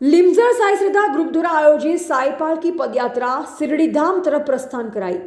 સાઈ શ્રદ્ધા ગ્રુપ દ્વારા આયોજિત સાઈ પાલકી પદયાત્રા શિરડીધામ તરફ પ્રસ્થાન કરાઈ.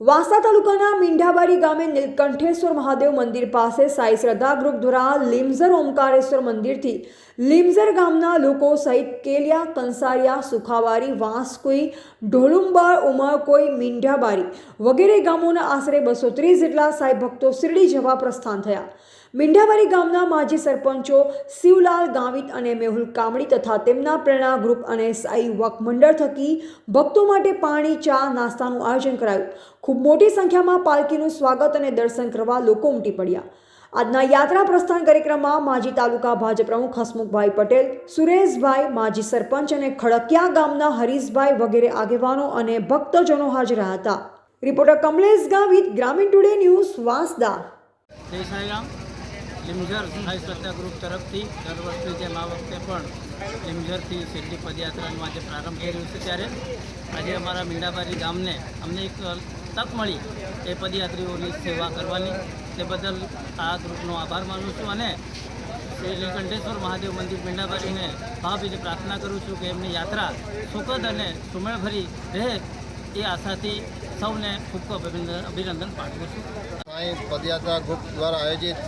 વાસા તાલુકાના મીંઢાબારી ગામે નીલકંઠેશ્વર મહાદેવ મંદિર પાસે સાઈ શ્રદ્ધા ગ્રુપ દ્વારા લીમઝર ઓમકારેશ્વર મંદિરથી લીમઝર ગામના લોકો સહિત કેલિયા, કંસારિયા, સુખાવારી, વાંસકુઈ ઢોલુંબાર ઉમરકોઈ મીંઢાબારી વગેરે ગામોના આશરે બસો ત્રીસ જેટલા સાઈ ભક્તો શિરડી જવા પ્રસ્થાન થયા. મીંઢાબારી ગામના માજી સરપંચો શિવલાલ ગાવિત અને મેહુલ કામડી તથા તેમના પ્રેરણા ગ્રુપ અને સાઈ વક મંડળ થકી ભક્તો માટે પાણી, ચા, નાસ્તાનું આયોજન કરાયું. ખૂબ મોટી સંખ્યામાં પાલકીનું સ્વાગત અને દર્શન કરવા લોકો ઉમટી પડ્યા. આજના યાત્રા પ્રસ્થાન કાર્યક્રમમાં માજી તાલુકા ભાજપ પ્રમુખ હસમુખભાઈ પટેલ, સુરેશભાઈ માજી સરપંચ અને ખડકિયા ગામના હરીશભાઈ વગેરે આગેવાનો અને ભક્તજનો હાજર હતા. રિપોર્ટર કમલેશ ગાવિત, ગ્રામીણ ટુડે ન્યૂઝ વાંસદા. જય લીમઝર સ્થાયી સ્વચ્છતા ગ્રુપ તરફથી દર વર્ષની જેમ આ વખતે પણ લીમઝરથી શેરડી પદયાત્રાનો આજે પ્રારંભ કર્યો છે. ત્યારે આજે અમારા મીંડાબારી ગામને અમને એક તક મળી એ પદયાત્રીઓની સેવા કરવાની. તે બદલ આ ગ્રુપનો આભાર માનું છું અને શ્રી નીલકંઠેશ્વર મહાદેવ મંદિર મીંડાબારીને ભાવભીને પ્રાર્થના કરું છું કે એમની યાત્રા સુખદ અને સુમેળભરી રહે એ આશાથી સૌને ખૂબ ખૂબ અભિનંદન પાઠવું છું. અહીં પદયાત્રા ગ્રુપ દ્વારા આયોજિત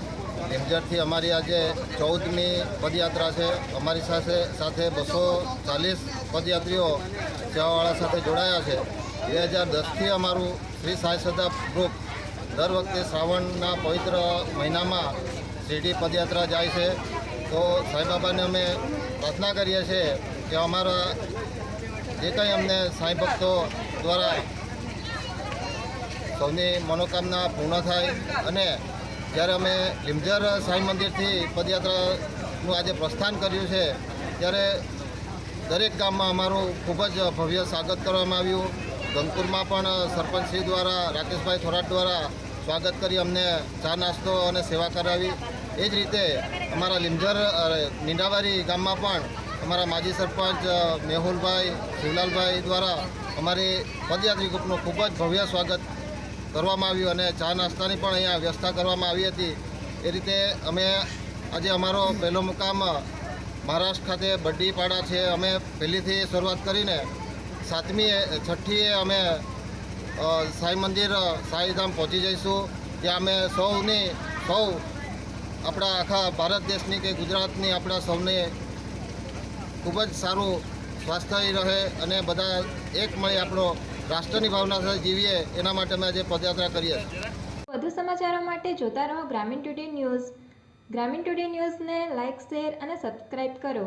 લીમઝરથી અમારી આજે ચૌદમી પદયાત્રા છે. અમારી સાથે સાથે બસો ચાલીસ પદયાત્રીઓ સેવાવાળા સાથે જોડાયા છે. બે હજાર દસથી અમારું શ્રી સાંઈ સદા ગ્રુપ દર વખતે શ્રાવણના પવિત્ર મહિનામાં શિરડી પદયાત્રા જાય છે. તો સાંઈબાબાને અમે પ્રાર્થના કરીએ છીએ કે અમારા જે કંઈ અમને સાંઈ ભક્તો દ્વારા સૌની મનોકામના પૂર્ણ થાય અને જ્યારે અમે લીમઝર સાંઈ મંદિરથી પદયાત્રાનું આજે પ્રસ્થાન કર્યું છે, ત્યારે દરેક ગામમાં અમારું ખૂબ જ ભવ્ય સ્વાગત કરવામાં આવ્યું. ગંગપુરમાં પણ સરપંચશ્રી દ્વારા, રાકેશભાઈ થોરાટ દ્વારા સ્વાગત કરી અમને ચા નાસ્તો અને સેવા કરાવી. એ જ રીતે અમારા લીમઝર નીંડાવારી ગામમાં પણ અમારા માજી સરપંચ મેહુલભાઈ, શિવલાલભાઈ દ્વારા અમારી પદયાત્રી ગ્રુપનું ખૂબ જ ભવ્ય સ્વાગત કરવામાં આવ્યું અને ચા નાસ્તાની પણ અહીંયા વ્યવસ્થા કરવામાં આવી હતી. એ રીતે અમે આજે અમારો પહેલો મુકામ મહારાષ્ટ્ર ખાતે બડ્ડીપાડા છે. અમે પહેલીથી શરૂઆત કરીને સાતમી છઠ્ઠીએ અમે સાંઈ મંદિર, સાંઈધામ પહોંચી જઈશું. ત્યાં અમે સૌની, સૌ આપણા આખા ભારત દેશની કે ગુજરાતની આપણા સૌને ખૂબ જ સારું સ્વાસ્થ્ય રહે અને બધા એક મળી આપણો રાષ્ટ્રની ભાવના સાથે જીવીએ, એના માટે અમે આજે પદયાત્રા કરીએ વધુ સમાચારો માટે જોતા રહો Gramin today news. Gramin today ન્યૂઝને લાઇક શેર અને સબસ્ક્રાઇબ કરો.